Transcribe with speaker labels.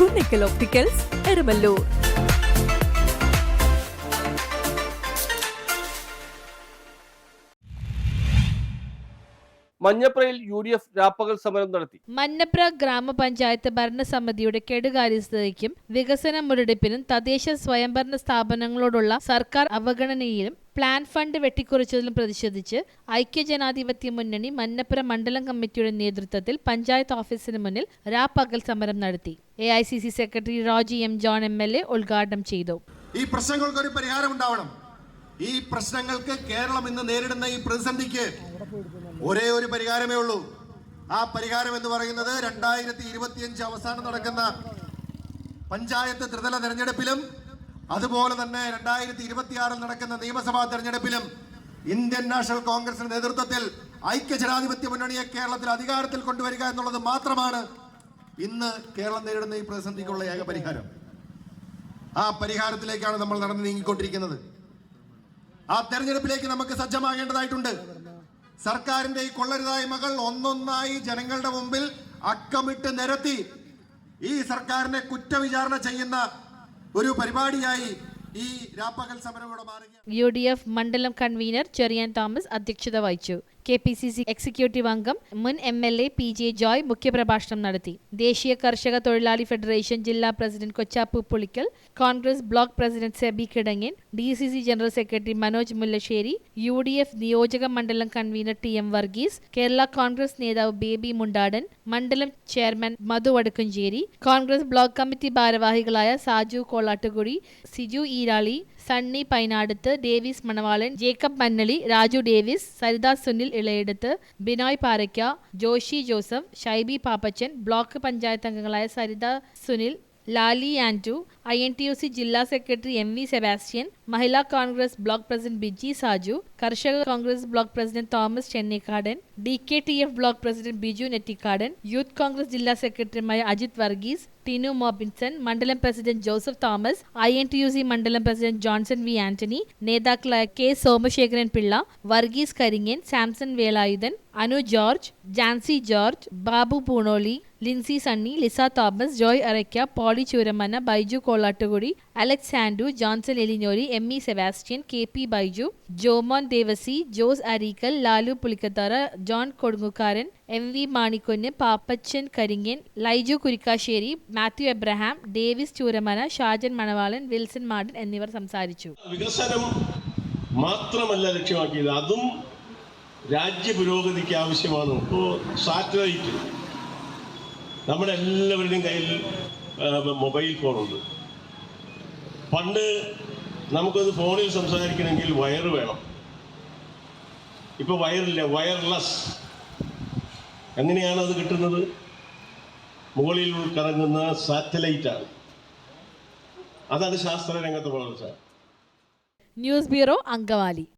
Speaker 1: Kunnickal opticals Erumalloor
Speaker 2: മഞ്ഞപ്രയിൽ U D F രാപ്പകൽ സമരം നടത്തി.
Speaker 3: മഞ്ഞപ്ര ഗ്രാമപഞ്ചായത്ത് ഭരണസമിതിയുടെ കെടുകാര്യസ്ഥതയ്ക്കും വികസന മുരടിപ്പിനും തദ്ദേശ സ്വയംഭരണ സ്ഥാപനങ്ങളോടുള്ള സർക്കാർ അവഗണനയിലും പ്ലാൻ ഫണ്ട് വെട്ടിക്കുറച്ചതിലും പ്രതിഷേധിച്ച് ഐക്യജനാധിപത്യ മുന്നണി മന്നപ്പുറം മണ്ഡലം കമ്മിറ്റിയുടെ നേതൃത്വത്തിൽ പഞ്ചായത്ത് ഓഫീസിന് മുന്നിൽ രാപ്പകൽ സമരം നടത്തി. A I C C secretary Roji M John M L A ഉദ്ഘാടനം ചെയ്തു.
Speaker 4: ഈ പ്രശ്നങ്ങൾക്ക് ഒരു പരിഹാരം ഉണ്ടാവണം. ഈ പ്രശ്നങ്ങൾക്ക് കേരളം ഇന്ന് നേരിടുന്ന ഈ പ്രതിസന്ധിക്ക് ഒരേ ഒരു പരിഹാരമേ ഉള്ളൂ. ആ പരിഹാരം എന്ന് പറയുന്നത് രണ്ടായിരത്തി ഇരുപത്തിയഞ്ച് അവസാനം നടക്കുന്ന പഞ്ചായത്ത് ത്രിതല തെരഞ്ഞെടുപ്പിലും അതുപോലെ തന്നെ രണ്ടായിരത്തി ഇരുപത്തിയാറിൽ നടക്കുന്ന നിയമസഭാ തെരഞ്ഞെടുപ്പിലും ഇന്ത്യൻ നാഷണൽ കോൺഗ്രസിന്റെ നേതൃത്വത്തിൽ ഐക്യ ജനാധിപത്യ മുന്നണിയെ കേരളത്തിൽ അധികാരത്തിൽ കൊണ്ടുവരിക എന്നുള്ളത് മാത്രമാണ് ഇന്ന് കേരളം നേരിടുന്ന ഈ പ്രതിസന്ധിക്കുള്ള ഏക പരിഹാരം. ആ പരിഹാരത്തിലേക്കാണ് നമ്മൾ നടന്നു നീങ്ങിക്കൊണ്ടിരിക്കുന്നത്. ആ തെരഞ്ഞെടുപ്പിലേക്ക് നമുക്ക് സജ്ജമാകേണ്ടതായിട്ടുണ്ട്. സർക്കാരിന്റെ ഈ കൊള്ളരുതായ്മകൾ ഒന്നൊന്നായി ജനങ്ങളുടെ മുമ്പിൽ അക്കമിട്ട് നിരത്തി ഈ സർക്കാരിനെ കുറ്റവിചാരണ ചെയ്യുന്ന ഒരു പരിപാടിയായി ഈ രാപ്പകൽ സമരം ഇവിടെ
Speaker 3: യു ഡി എഫ് മണ്ഡലം കൺവീനർ ചെറിയാൻ തോമസ് അധ്യക്ഷത വഹിച്ചു. K P C C executive അംഗം മുൻ M L A P J Joy മുഖ്യപ്രഭാഷണം നടത്തി. ദേശീയ കർഷക തൊഴിലാളി ഫെഡറേഷൻ ജില്ലാ president Kochappu Pulickal Congress block president Seby Kidangan D C C general secretary Manoj Mullassery U D F നിയോജക മണ്ഡലം convener T M Varghese Kerala Congress നേതാവ് baby Mundadan മണ്ഡലം chairman Madhu Vadakkumchery Congress block committee ഭാരവാഹികളായ Saju Kolattukudi Siju Eerali Sunny Painadath Davis Manavalan Jacob Mannali Raju Davis Saritha Sunil Ilayeduth Binoy Paraykka Joshy Joseph Shaibi Pappachan block panchayat അംഗങ്ങളായ Saritha Sunil Lali Andu I N T U C ജില്ലാ secretary M V Sebastian Mahila Congress block president Biji Saju Karshaka Congress block president Thomas Chennikkadan D K T F block president Biju Nettikkadan youth Congress ജില്ലാ സെക്രട്ടറിമാരായ അജിത് വർഗീസ് ടിനു മോബിൻസൺ മണ്ഡലം president Joseph Thomas I N T U C മണ്ഡലം president Johnson V Antony നേതാക്കളായ K Somasekharan Pillai Varghese Karingan Samson Velayudhan Anu George Jancy George Babu Poonoli Lincy Sunny Lisa Thomas Joy Araykka Poly Chooramana Baiju Kolattukudy Alex Johnson Elinori M E Sebastian K P Baiju Jomon Devasy Jose Areekkal Lalu Pulikkathara John Kodungukaran M V Manikkonnu Pappachan Karingan Laiju Kurikkassery Mathew Abraham Davis Chooramana Shajan Manavalan Wilson Martin എന്നിവർ സംസാരിച്ചു.
Speaker 5: വികസനം മാത്രമല്ല ലക്ഷ്യമാക്കിയത്. അതും രാജ്യ പുരോഗതിക്ക് ആവശ്യമാണ് ഇപ്പോൾ satellite നമ്മുടെ എല്ലാവരുടെയും കയ്യിൽ മൊബൈൽ ഫോണുണ്ട്. പണ്ട് നമുക്കത് ഫോണിൽ സംസാരിക്കണമെങ്കിൽ വയർ വേണം. ഇപ്പൊ വയറില്ല വയർലെസ്. എങ്ങനെയാണ് അത് കിട്ടുന്നത്? മുകളിൽ കറങ്ങുന്ന സാറ്റലൈറ്റാണ്. അതാണ് ശാസ്ത്ര രംഗത്തെ വളർച്ച.
Speaker 3: News bureau Angamaly.